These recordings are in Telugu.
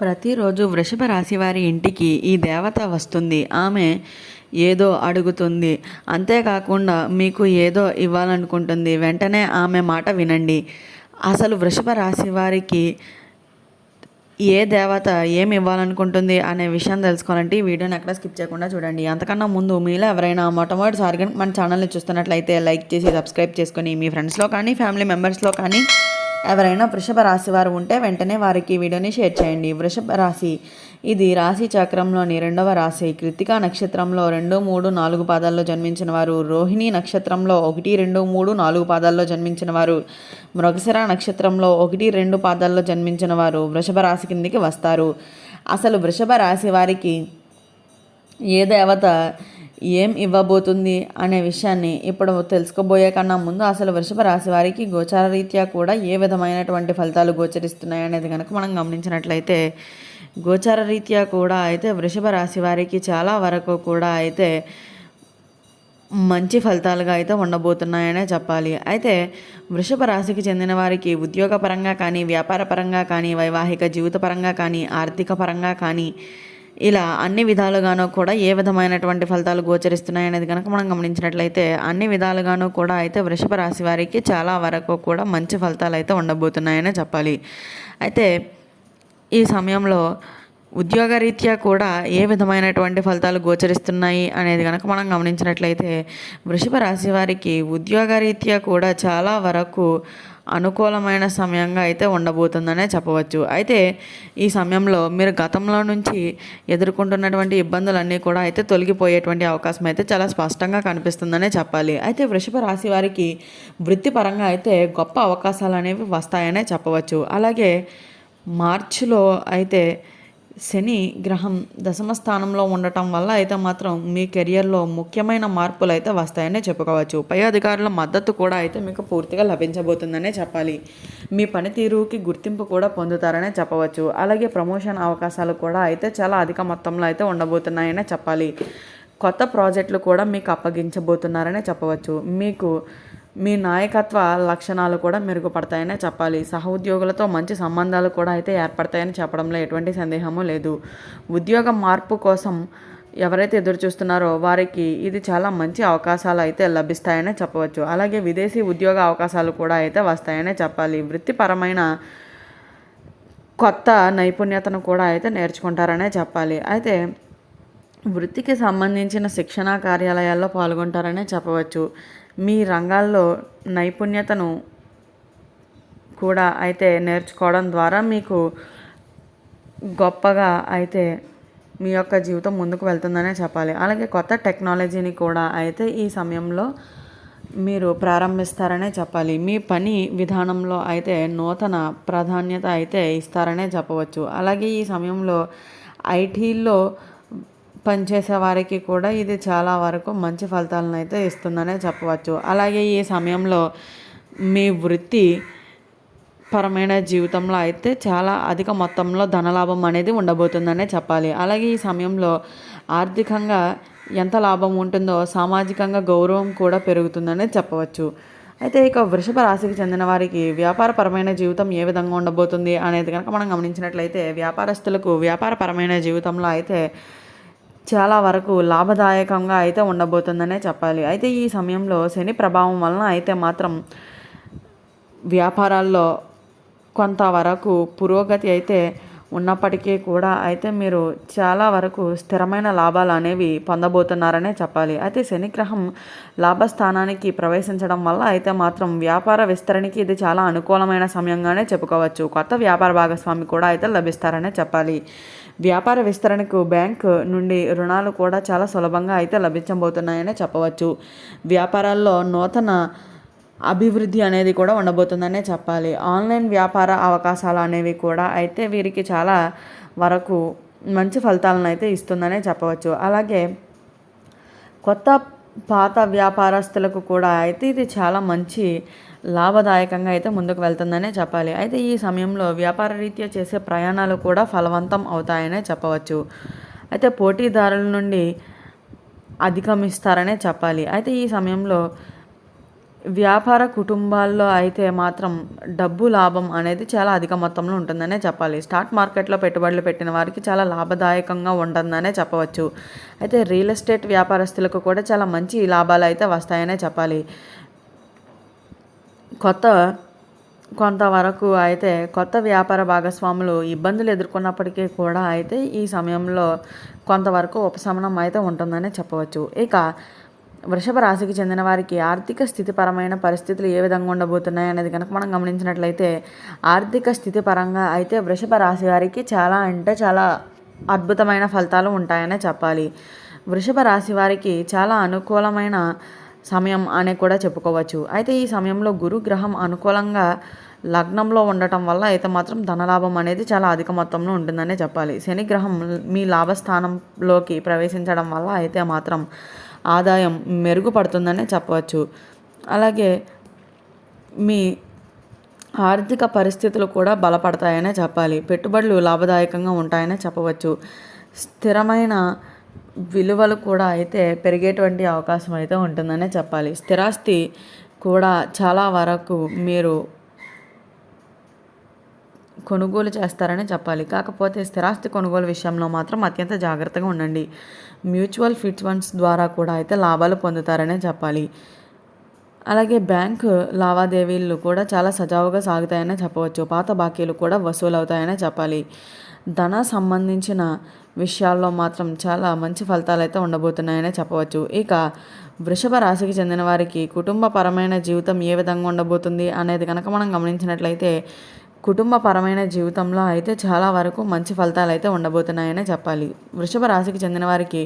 ప్రతిరోజు వృషభ రాశి వారి ఇంటికి ఈ దేవత వస్తుంది. ఆమె ఏదో అడుగుతుంది. అంతేకాకుండా మీకు ఏదో ఇవ్వాలనుకుంటుంది. వెంటనే ఆమె మాట వినండి. అసలు వృషభ రాశి వారికి ఏ దేవత ఏమి ఇవ్వాలనుకుంటుంది అనే విషయం తెలుసుకోవాలంటే ఈ వీడియోని ఎక్కడ స్కిప్ చేయకుండా చూడండి. అంతకన్నా ముందు మీలో ఎవరైనా మొట్టమొదటిసారిగా మన ఛానల్ని చూస్తున్నట్లయితే లైక్ చేసి సబ్స్క్రైబ్ చేసుకొని మీ ఫ్రెండ్స్లో కానీ ఫ్యామిలీ మెంబర్స్లో కానీ ఎవరైనా వృషభ రాశి వారు ఉంటే వెంటనే వారికి ఈ వీడియోని షేర్ చేయండి. వృషభ రాశి. ఇది రాశి చక్రంలోని రెండవ రాశి. కృతికా నక్షత్రంలో రెండు మూడు నాలుగు పాదాల్లో జన్మించిన వారు. రోహిణి నక్షత్రంలో ఒకటి రెండు మూడు నాలుగు పాదాల్లో జన్మించిన వారు. మృగశిర నక్షత్రంలో ఒకటి రెండు పాదాల్లో జన్మించిన వారు వృషభ రాశి కిందికి వస్తారు. అసలు వృషభ రాశి వారికి ఏ దేవత ఏం ఇవ్వబోతుంది అనే విషయాన్ని ఇప్పుడు తెలుసుకోబోయే కన్నా ముందు అసలు వృషభ రాశి వారికి గోచార రీత్యా కూడా ఏ విధమైనటువంటి ఫలితాలు గోచరిస్తున్నాయి అనేది కనుక మనం గమనించినట్లయితే గోచార రీత్యా కూడా అయితే వృషభ రాశి వారికి చాలా వరకు కూడా అయితే మంచి ఫలితాలుగా అయితే ఉండబోతున్నాయనే చెప్పాలి. అయితే వృషభ రాశికి చెందిన వారికి ఉద్యోగపరంగా కానీ వ్యాపారపరంగా కానీ వైవాహిక జీవిత పరంగా కానీ ఆర్థిక పరంగా కానీ ఇలా అన్ని విధాలుగానూ కూడా ఏ విధమైనటువంటి ఫలితాలు గోచరిస్తున్నాయి అనేది కనుక మనం గమనించినట్లయితే అన్ని విధాలుగానూ కూడా అయితే వృషభ రాశి వారికి చాలా వరకు కూడా మంచి ఫలితాలు అయితే ఉండబోతున్నాయనే చెప్పాలి. అయితే ఈ సమయంలో ఉద్యోగరీత్యా కూడా ఏ విధమైనటువంటి ఫలితాలు గోచరిస్తున్నాయి అనేది కనుక మనం గమనించినట్లయితే వృషభ రాశి వారికి ఉద్యోగరీత్యా కూడా చాలా వరకు అనుకూలమైన సమయంగా అయితే ఉండబోతుందనే చెప్పవచ్చు. అయితే ఈ సమయంలో మీరు గతంలో నుంచి ఎదుర్కొంటున్నటువంటి ఇబ్బందులన్నీ కూడా అయితే తొలగిపోయేటువంటి అవకాశం అయితే చాలా స్పష్టంగా కనిపిస్తుందనే చెప్పాలి. అయితే వృషభ రాశి వారికి వృత్తిపరంగా అయితే గొప్ప అవకాశాలు అనేవి వస్తాయనే చెప్పవచ్చు. అలాగే మార్చిలో అయితే శని గ్రహం దశమ స్థానంలో ఉండటం వల్ల అయితే మాత్రం మీ కెరియర్లో ముఖ్యమైన మార్పులు అయితే వస్తాయనే చెప్పుకోవచ్చు. పై అధికారుల మద్దతు కూడా అయితే మీకు పూర్తిగా లభించబోతుందనే చెప్పాలి. మీ పనితీరుకి గుర్తింపు కూడా పొందుతారనే చెప్పవచ్చు. అలాగే ప్రమోషన్ అవకాశాలు కూడా అయితే చాలా అధిక మొత్తంలో అయితే ఉండబోతున్నాయనే చెప్పాలి. కొత్త ప్రాజెక్టులు కూడా మీకు అప్పగించబోతున్నారనే చెప్పవచ్చు. మీకు మీ నాయకత్వ లక్షణాలు కూడా మెరుగుపడతాయనే చెప్పాలి. సహోద్యోగులతో మంచి సంబంధాలు కూడా అయితే ఏర్పడతాయని చెప్పడంలో ఎటువంటి సందేహము లేదు. ఉద్యోగ మార్పు కోసం ఎవరైతే ఎదురు చూస్తున్నారో వారికి ఇది చాలా మంచి అవకాశాలు అయితే లభిస్తాయనే చెప్పవచ్చు. అలాగే విదేశీ ఉద్యోగ అవకాశాలు కూడా అయితే వస్తాయనే చెప్పాలి. వృత్తిపరమైన కొత్త నైపుణ్యతను కూడా అయితే నేర్చుకుంటారనే చెప్పాలి. అయితే వృత్తికి సంబంధించిన శిక్షణా కార్యాలయాల్లో పాల్గొంటారనే చెప్పవచ్చు. మీ రంగాల్లో నైపుణ్యతను కూడా అయితే నేర్చుకోవడం ద్వారా మీకు గొప్పగా అయితే మీ యొక్క జీవితం ముందుకు వెళ్తుందనే చెప్పాలి. అలాగే కొత్త టెక్నాలజీని కూడా అయితే ఈ సమయంలో మీరు ప్రారంభిస్తారనే చెప్పాలి. మీ పని విధానంలో అయితే నూతన ప్రాధాన్యత అయితే ఇస్తారనే చెప్పవచ్చు. అలాగే ఈ సమయంలో ఐటీలో పనిచేసే వారికి కూడా ఇది చాలా వరకు మంచి ఫలితాలను అయితే ఇస్తుందనే చెప్పవచ్చు. అలాగే ఈ సమయంలో మీ వృత్తి పరమైన జీవితంలో అయితే చాలా అధిక మొత్తంలో ధనలాభం అనేది ఉండబోతుందనే చెప్పాలి. అలాగే ఈ సమయంలో ఆర్థికంగా ఎంత లాభం ఉంటుందో సామాజికంగా గౌరవం కూడా పెరుగుతుందనే చెప్పవచ్చు. అయితే ఇక వృషభ రాశికి చెందిన వారికి వ్యాపారపరమైన జీవితం ఏ విధంగా ఉండబోతుంది అనేది కనుక మనం గమనించినట్లయితే వ్యాపారస్తులకు వ్యాపారపరమైన జీవితంలో అయితే చాలా వరకు లాభదాయకంగా అయితే ఉండబోతుందనే చెప్పాలి. అయితే ఈ సమయంలో శని ప్రభావం వలన అయితే మాత్రం వ్యాపారాల్లో కొంతవరకు పురోగతి అయితే ఉన్నప్పటికీ కూడా అయితే మీరు చాలా వరకు స్థిరమైన లాభాలు అనేవి పొందబోతున్నారనే చెప్పాలి. అయితే శనిగ్రహం లాభస్థానానికి ప్రవేశించడం వల్ల అయితే మాత్రం వ్యాపార విస్తరణకి ఇది చాలా అనుకూలమైన సమయంగానే చెప్పుకోవచ్చు. కొత్త వ్యాపార భాగస్వామి కూడా అయితే లభిస్తారనే చెప్పాలి. వ్యాపార విస్తరణకు బ్యాంక్ నుండి రుణాలు కూడా చాలా సులభంగా అయితే లభించబోతున్నాయనే చెప్పవచ్చు. వ్యాపారాల్లో నూతన అభివృద్ధి అనేది కూడా ఉండబోతుందనే చెప్పాలి. ఆన్లైన్ వ్యాపార అవకాశాలు అనేవి కూడా అయితే వీరికి చాలా వరకు మంచి ఫలితాలను అయితే ఇస్తుందనే చెప్పవచ్చు. అలాగే కొత్త పాత వ్యాపారస్తులకు కూడా అయితే ఇది చాలా మంచి లాభదాయకంగా అయితే ముందుకు వెళ్తుందనే చెప్పాలి. అయితే ఈ సమయంలో వ్యాపార రీత్యా చేసే ప్రయాణాలు కూడా ఫలవంతం అవుతాయనే చెప్పవచ్చు. అయితే పోటీదారుల నుండి అధిగమిస్తారనే చెప్పాలి. అయితే ఈ సమయంలో వ్యాపార కుటుంబాల్లో అయితే మాత్రం డబ్బు లాభం అనేది చాలా అధిక మొత్తంలో ఉంటుందనే చెప్పాలి. స్టాక్ మార్కెట్లో పెట్టుబడులు పెట్టిన వారికి చాలా లాభదాయకంగా ఉంటుందనే చెప్పవచ్చు. అయితే రియల్ ఎస్టేట్ వ్యాపారస్తులకు కూడా చాలా మంచి లాభాలు అయితే వస్తాయనే చెప్పాలి. కొత్త కొంతవరకు అయితే కొత్త వ్యాపార భాగస్వాములు ఇబ్బందులు ఎదుర్కొన్నప్పటికీ కూడా అయితే ఈ సమయంలో కొంతవరకు ఉపశమనం అయితే ఉంటుందనే చెప్పవచ్చు. ఇక వృషభ రాశికి చెందిన వారికి ఆర్థిక స్థితిపరమైన పరిస్థితులు ఏ విధంగా ఉండబోతున్నాయి అనేది కనుక మనం గమనించినట్లయితే ఆర్థిక స్థితి పరంగా అయితే వృషభ రాశి వారికి చాలా అంటే చాలా అద్భుతమైన ఫలితాలు ఉంటాయనే చెప్పాలి. వృషభ రాశి వారికి చాలా అనుకూలమైన సమయం అని కూడా చెప్పుకోవచ్చు. అయితే ఈ సమయంలో గురుగ్రహం అనుకూలంగా లగ్నంలో ఉండటం వల్ల అయితే మాత్రం ధనలాభం అనేది చాలా అధిక మొత్తంలో ఉంటుందనే చెప్పాలి. శనిగ్రహం మీ లాభస్థానంలోకి ప్రవేశించడం వల్ల అయితే మాత్రం ఆదాయం మెరుగుపడుతుందనే చెప్పవచ్చు. అలాగే మీ ఆర్థిక పరిస్థితులు కూడా బలపడతాయనే చెప్పాలి. పెట్టుబడులు లాభదాయకంగా ఉంటాయనే చెప్పవచ్చు. స్థిరమైన విలువలు కూడా అయితే పెరిగేటువంటి అవకాశం అయితే ఉంటుందనే చెప్పాలి. స్థిరాస్తి కూడా చాలా వరకు మీరు కొనుగోలు చేస్తారని చెప్పాలి. కాకపోతే స్థిరాస్తి కొనుగోలు విషయంలో మాత్రం అత్యంత జాగ్రత్తగా ఉండండి. మ్యూచువల్ ఫిట్ ఫండ్స్ ద్వారా కూడా అయితే లాభాలు పొందుతారనే చెప్పాలి. అలాగే బ్యాంకు లావాదేవీలు కూడా చాలా సజావుగా సాగుతాయనే చెప్పవచ్చు. పాత బాకీలు కూడా వసూలవుతాయనే చెప్పాలి. ధన సంబంధించిన విషయాల్లో మాత్రం చాలా మంచి ఫలితాలు అయితే ఉండబోతున్నాయనే చెప్పవచ్చు. ఇక వృషభ రాశికి చెందిన వారికి కుటుంబపరమైన జీవితం ఏ విధంగా ఉండబోతుంది అనేది కనుక మనం గమనించినట్లయితే కుటుంబపరమైన జీవితంలో అయితే చాలా వరకు మంచి ఫలితాలు అయితే ఉండబోతున్నాయనే చెప్పాలి. వృషభ రాశికి చెందిన వారికి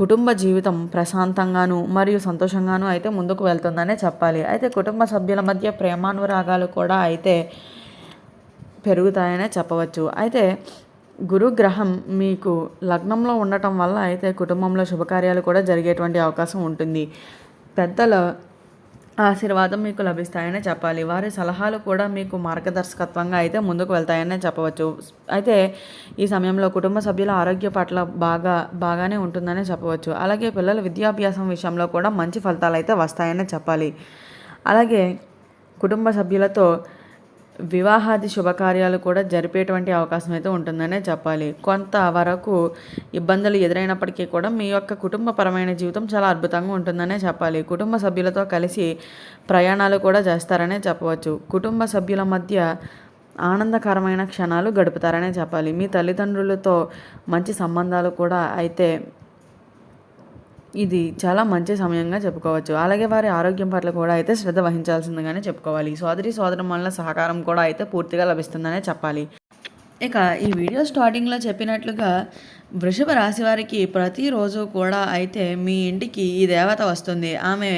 కుటుంబ జీవితం ప్రశాంతంగాను మరియు సంతోషంగాను అయితే ముందుకు వెళ్తుందనే చెప్పాలి. అయితే కుటుంబ సభ్యుల మధ్య ప్రేమానురాగాలు కూడా అయితే పెరుగుతాయనే చెప్పవచ్చు. అయితే గురుగ్రహం మీకు లగ్నంలో ఉండటం వల్ల అయితే కుటుంబంలో శుభకార్యాలు కూడా జరిగేటువంటి అవకాశం ఉంటుంది. పెద్దల ఆశీర్వాదం మీకు లభిస్తాయనే చెప్పాలి. వారి సలహాలు కూడా మీకు మార్గదర్శకత్వంగా అయితే ముందుకు వెళ్తాయనే చెప్పవచ్చు. అయితే ఈ సమయంలో కుటుంబ సభ్యుల ఆరోగ్య పట్ల బాగా బాగానే ఉంటుందనే చెప్పవచ్చు. అలాగే పిల్లల విద్యాభ్యాసం విషయంలో కూడా మంచి ఫలితాలు అయితే వస్తాయనే చెప్పాలి. అలాగే కుటుంబ సభ్యులతో వివాహాది శుభకార్యాలు కూడా జరిపేటువంటి అవకాశం అయితే ఉంటుందనే చెప్పాలి. కొంత వరకు ఇబ్బందులు ఎదురైనప్పటికీ కూడా మీ యొక్క కుటుంబపరమైన జీవితం చాలా అద్భుతంగా ఉంటుందనే చెప్పాలి. కుటుంబ సభ్యులతో కలిసి ప్రయాణాలు కూడా చేస్తారనే చెప్పవచ్చు. కుటుంబ సభ్యుల మధ్య ఆనందకరమైన క్షణాలు గడుపుతారనే చెప్పాలి. మీ తల్లిదండ్రులతో మంచి సంబంధాలు కూడా అయితే ఇది చాలా మంచి సమయంగా చెప్పుకోవచ్చు. అలాగే వారి ఆరోగ్యం పట్ల కూడా అయితే శ్రద్ధ వహించాల్సిందిగానే చెప్పుకోవాలి. సోదరి వల్ల సహకారం కూడా అయితే పూర్తిగా లభిస్తుందనే చెప్పాలి. ఇక ఈ వీడియో స్టార్టింగ్లో చెప్పినట్లుగా వృషభ రాశి వారికి ప్రతిరోజు కూడా అయితే మీ ఇంటికి ఈ దేవత వస్తుంది. ఆమె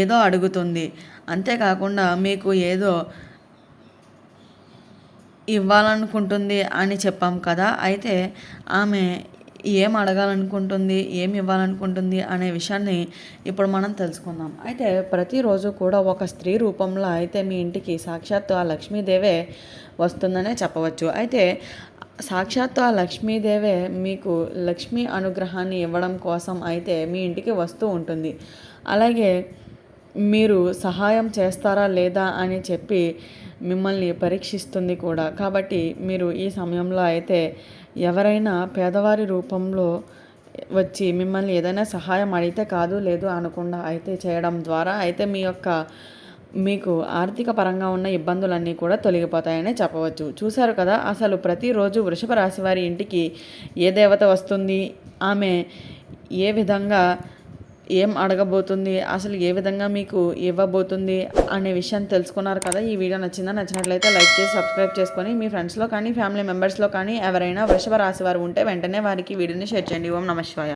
ఏదో అడుగుతుంది. అంతేకాకుండా మీకు ఏదో ఇవ్వాలనుకుంటుంది అని చెప్పాం కదా. అయితే ఆమె ఏం అడగాలనుకుంటుంది ఏం ఇవ్వాలనుకుంటుంది అనే విషయాన్ని ఇప్పుడు మనం తెలుసుకుందాం. అయితే ప్రతిరోజు కూడా ఒక స్త్రీ రూపంలో అయితే మీ ఇంటికి సాక్షాత్తు ఆ లక్ష్మీదేవే వస్తుందనే చెప్పవచ్చు. అయితే సాక్షాత్తు ఆ లక్ష్మీదేవే మీకు లక్ష్మీ అనుగ్రహాన్ని ఇవ్వడం కోసం అయితే మీ ఇంటికి వస్తూ ఉంటుంది. అలాగే మీరు సహాయం చేస్తారా లేదా అని చెప్పి మిమ్మల్ని పరీక్షిస్తుంది కూడా. కాబట్టి మీరు ఈ సమయంలో అయితే ఎవరైనా పేదవారి రూపంలో వచ్చి మిమ్మల్ని ఏదైనా సహాయం అడిగితే కాదు లేదు అనకుండా అయితే చేయడం ద్వారా అయితే మీ యొక్క మీకు ఆర్థిక పరంగా ఉన్న ఇబ్బందులన్నీ కూడా తొలగిపోతాయని చెప్పవచ్చు. చూశారు కదా అసలు ప్రతిరోజు వృషభ రాశి వారి ఇంటికి ఏ దేవత వస్తుంది? ఆమె ఏ విధంగా ఏం అడగబోతుంది అసలు ఏ విధంగా మీకు ఇవ్వబోతుంది అనే విషయాన్ని తెలుసుకున్నారు కదా. ఈ వీడియో నచ్చిందా నచ్చినట్లయితే లైక్ చేసి సబ్స్క్రైబ్ చేసుకొని మీ ఫ్రెండ్స్లో కానీ ఫ్యామిలీ మెంబర్స్లో కానీ ఎవరైనా వృషభ రాశి వారు ఉంటే వెంటనే వారికి వీడియోని షేర్ చేయండి. ఓం నమ శివాయ.